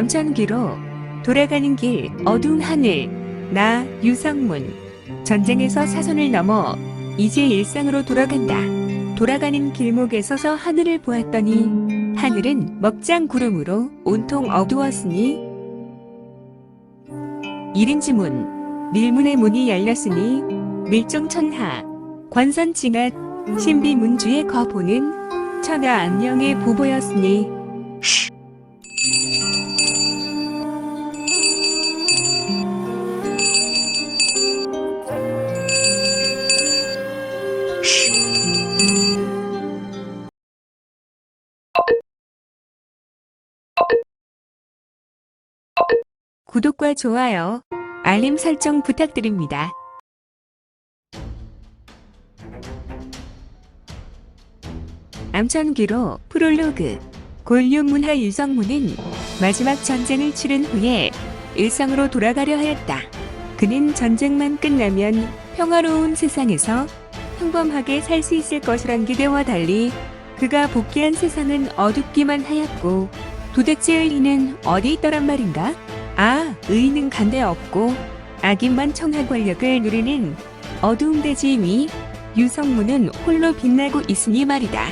암천기로 돌아가는 길 어두운 하늘 나 유성문 전쟁에서 사선을 넘어 이제 일상으로 돌아간다. 돌아가는 길목에 서서 하늘을 보았더니 하늘은 먹장 구름으로 온통 어두웠으니 일인지문 밀문의 문이 열렸으니 밀정천하 관선징앗 신비문주의 거보는 천하 안녕의 보보였으니 구독과 좋아요, 알림 설정 부탁드립니다. 암천기로 프롤로그 골륜문화 유성문은 마지막 전쟁을 치른 후에 일상으로 돌아가려 하였다. 그는 전쟁만 끝나면 평화로운 세상에서 평범하게 살 수 있을 것이란 기대와 달리 그가 복귀한 세상은 어둡기만 하였고 도대체 의리는 어디 있더란 말인가? 아, 의는 간데 없고 악인만 청하 권력을 누리는 어두운 대지 위 유성문은 홀로 빛나고 있으니 말이다.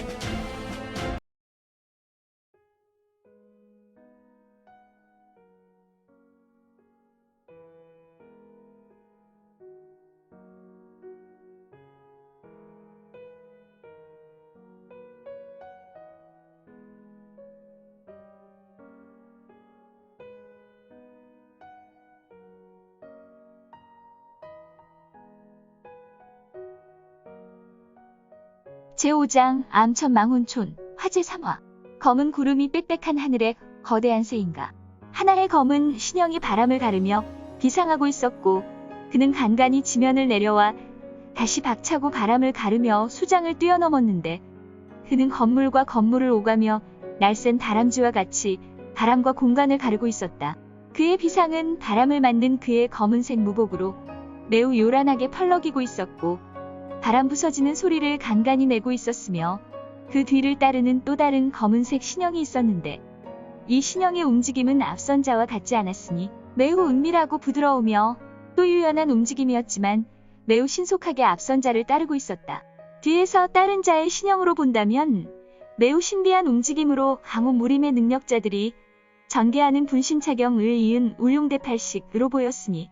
제5장 암천 망훈촌 화재 3화 검은 구름이 빽빽한 하늘에 거대한 새인가 하나의 검은 신형이 바람을 가르며 비상하고 있었고 그는 간간히 지면을 내려와 다시 박차고 바람을 가르며 수장을 뛰어넘었는데 그는 건물과 건물을 오가며 날쌘 다람쥐와 같이 바람과 공간을 가르고 있었다. 그의 비상은 바람을 만든 그의 검은색 무복으로 매우 요란하게 펄럭이고 있었고 바람 부서지는 소리를 간간히 내고 있었으며 그 뒤를 따르는 또 다른 검은색 신형이 있었는데 이 신형의 움직임은 앞선 자와 같지 않았으니 매우 은밀하고 부드러우며 또 유연한 움직임이었지만 매우 신속하게 앞선 자를 따르고 있었다. 뒤에서 다른 자의 신형으로 본다면 매우 신비한 움직임으로 강호 무림의 능력자들이 전개하는 분신차경을 이은 울룡대팔식으로 보였으니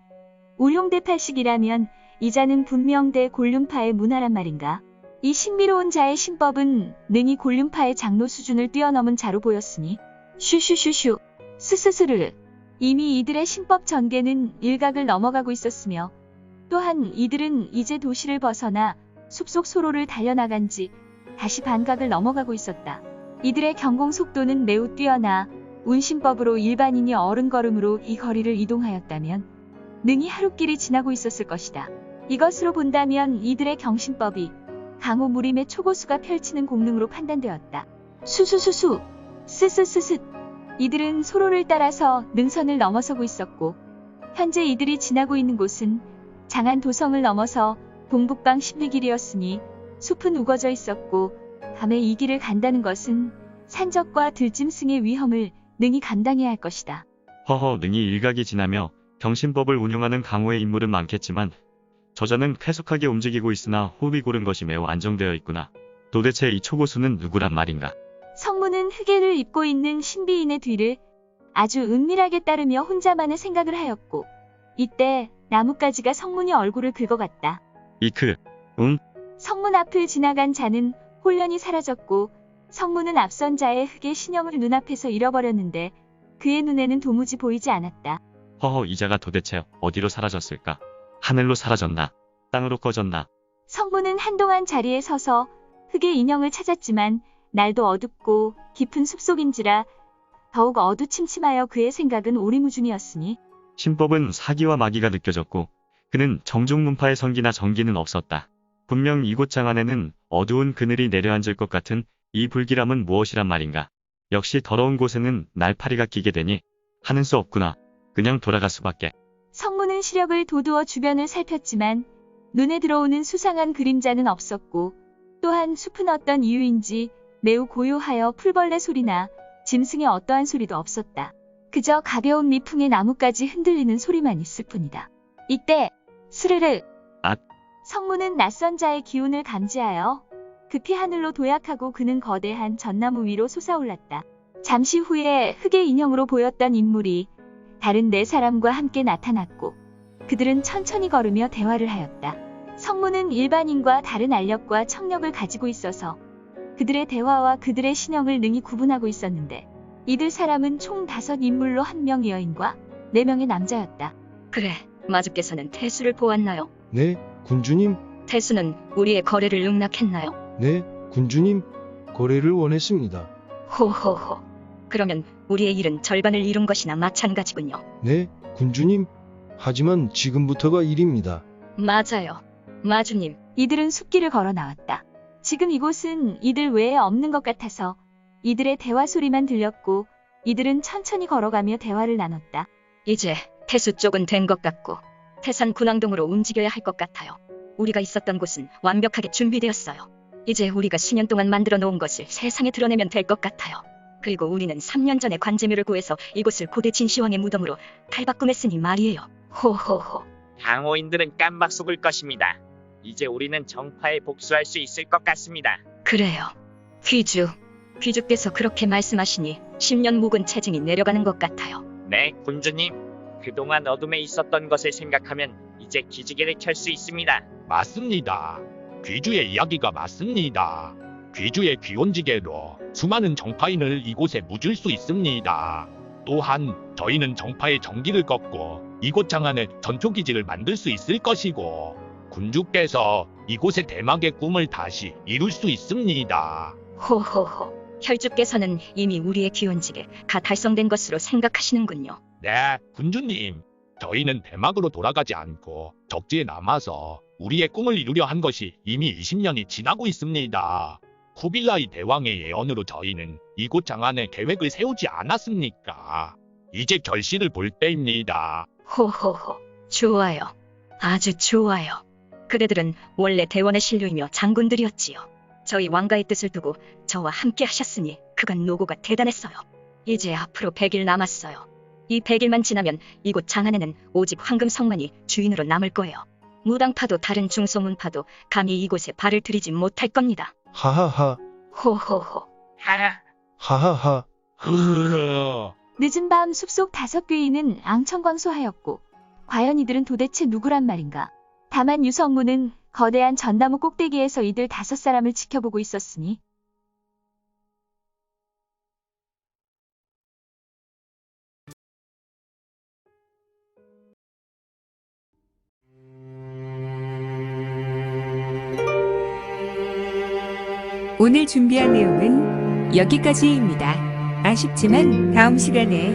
울룡대팔식이라면 이자는 분명 대 골륜파의 문화란 말인가? 이 신비로운 자의 신법은 능히 골륜파의 장로 수준을 뛰어넘은 자로 보였으니 슈슈슈슈 스스스르르 이미 이들의 신법 전개는 일각을 넘어가고 있었으며 또한 이들은 이제 도시를 벗어나 숲속 소로를 달려나간 지 다시 반각을 넘어가고 있었다. 이들의 경공 속도는 매우 뛰어나 운신법으로 일반인이 어른걸음으로 이 거리를 이동하였다면 능히 하루길이 지나고 있었을 것이다. 이것으로 본다면 이들의 경신법이 강호 무림의 초고수가 펼치는 공능으로 판단되었다. 수수수수, 스스스스. 이들은 소로를 따라서 능선을 넘어서고 있었고, 현재 이들이 지나고 있는 곳은 장안 도성을 넘어서 동북방 10리길이었으니 숲은 우거져 있었고, 밤에 이 길을 간다는 것은 산적과 들짐승의 위험을 능히 감당해야 할 것이다. 허허 능히 일각이 지나며 경신법을 운용하는 강호의 인물은 많겠지만 저자는 쾌속하게 움직이고 있으나 호흡이 고른 것이 매우 안정되어 있구나. 도대체 이 초고수는 누구란 말인가? 성문은 흑해를 입고 있는 신비인의 뒤를 아주 은밀하게 따르며 혼자만의 생각을 하였고 이때 나뭇가지가 성문의 얼굴을 긁어갔다. 이크, 응? 성문 앞을 지나간 자는 홀연히 사라졌고 성문은 앞선 자의 흑의 신형을 눈앞에서 잃어버렸는데 그의 눈에는 도무지 보이지 않았다. 허허 이자가 도대체 어디로 사라졌을까? 하늘로 사라졌나? 땅으로 꺼졌나? 성문은 한동안 자리에 서서 흑의 인형을 찾았지만 날도 어둡고 깊은 숲속인지라 더욱 어두침침하여 그의 생각은 오리무중이었으니 신법은 사기와 마기가 느껴졌고 그는 정중문파의 성기나 정기는 없었다. 분명 이곳 장 안에는 어두운 그늘이 내려앉을 것 같은 이 불길함은 무엇이란 말인가? 역시 더러운 곳에는 날파리가 끼게 되니 하는 수 없구나. 그냥 돌아갈 수밖에. 성문은 시력을 도두어 주변을 살폈지만 눈에 들어오는 수상한 그림자는 없었고 또한 숲은 어떤 이유인지 매우 고요하여 풀벌레 소리나 짐승의 어떠한 소리도 없었다. 그저 가벼운 미풍의 나뭇가지 흔들리는 소리만 있을 뿐이다. 이때 스르르 앗. 성문은 낯선 자의 기운을 감지하여 급히 하늘로 도약하고 그는 거대한 전나무 위로 솟아올랐다. 잠시 후에 흙의 인형으로 보였던 인물이 다른 네 사람과 함께 나타났고 그들은 천천히 걸으며 대화를 하였다. 성문은 일반인과 다른 알력과 청력을 가지고 있어서 그들의 대화와 그들의 신형을 능히 구분하고 있었는데 이들 사람은 총 다섯 인물로 한명 여인과 네 명의 남자였다. 그래, 마주께서는 태수를 보았나요? 네, 군주님. 태수는 우리의 거래를 용납했나요? 네, 군주님. 거래를 원했습니다. 호호호. 그러면 우리의 일은 절반을 이룬 것이나 마찬가지군요. 네, 군주님. 하지만 지금부터가 일입니다. 맞아요. 마주님, 이들은 숲길을 걸어 나왔다. 지금 이곳은 이들 외에 없는 것 같아서 이들의 대화 소리만 들렸고 이들은 천천히 걸어가며 대화를 나눴다. 이제 태수 쪽은 된 것 같고 태산 군왕동으로 움직여야 할 것 같아요. 우리가 있었던 곳은 완벽하게 준비되었어요. 이제 우리가 수년 동안 만들어 놓은 것을 세상에 드러내면 될 것 같아요. 그리고 우리는 3년 전에 관제묘를 구해서 이곳을 고대 진시황의 무덤으로 탈바꿈했으니 말이에요. 호호호. 강호인들은 깜박 속을 것입니다. 이제 우리는 정파에 복수할 수 있을 것 같습니다. 그래요. 귀주. 귀주께서 그렇게 말씀하시니 10년 묵은 체증이 내려가는 것 같아요. 네, 군주님. 그동안 어둠에 있었던 것을 생각하면 이제 기지개를 켤 수 있습니다. 맞습니다. 귀주의 이야기가 맞습니다. 귀주의 귀원지계로 수많은 정파인을 이곳에 묻을 수 있습니다. 또한 저희는 정파의 정기를 꺾고 이곳 장안에 전초기지를 만들 수 있을 것이고 군주께서 이곳의 대막의 꿈을 다시 이룰 수 있습니다. 호호호. 혈주께서는 이미 우리의 기원직에 가 달성된 것으로 생각하시는군요. 네, 군주님. 저희는 대막으로 돌아가지 않고 적지에 남아서 우리의 꿈을 이루려 한 것이 이미 20년이 지나고 있습니다. 쿠빌라이 대왕의 예언으로 저희는 이곳 장안에 계획을 세우지 않았습니까? 이제 결실을 볼 때입니다. 호호호. 좋아요. 아주 좋아요. 그대들은 원래 대원의 신료이며 장군들이었지요. 저희 왕가의 뜻을 두고 저와 함께 하셨으니 그간 노고가 대단했어요. 이제 앞으로 100일 남았어요. 이 100일만 지나면 이곳 장안에는 오직 황금성만이 주인으로 남을 거예요. 무당파도 다른 중소문파도 감히 이곳에 발을 들이지 못할 겁니다. 하하하, 호호호. 하하. 하하하. 흐흐흐. 늦은 밤 숲속 다섯 괴인은 앙청광소하였고 과연 이들은 도대체 누구란 말인가? 다만 유성문은 거대한 전나무 꼭대기에서 이들 다섯 사람을 지켜보고 있었으니 오늘 준비한 내용은 여기까지입니다. 아쉽지만 다음 시간에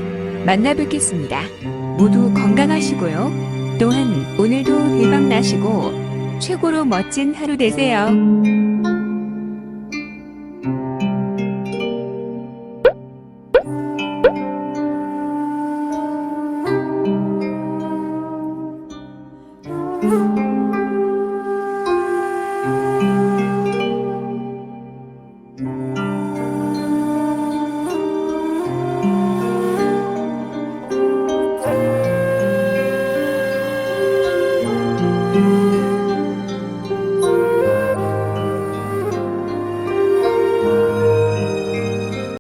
만나 뵙겠습니다. 모두 건강하시고요. 또한 오늘도 대박 나시고 최고로 멋진 하루 되세요.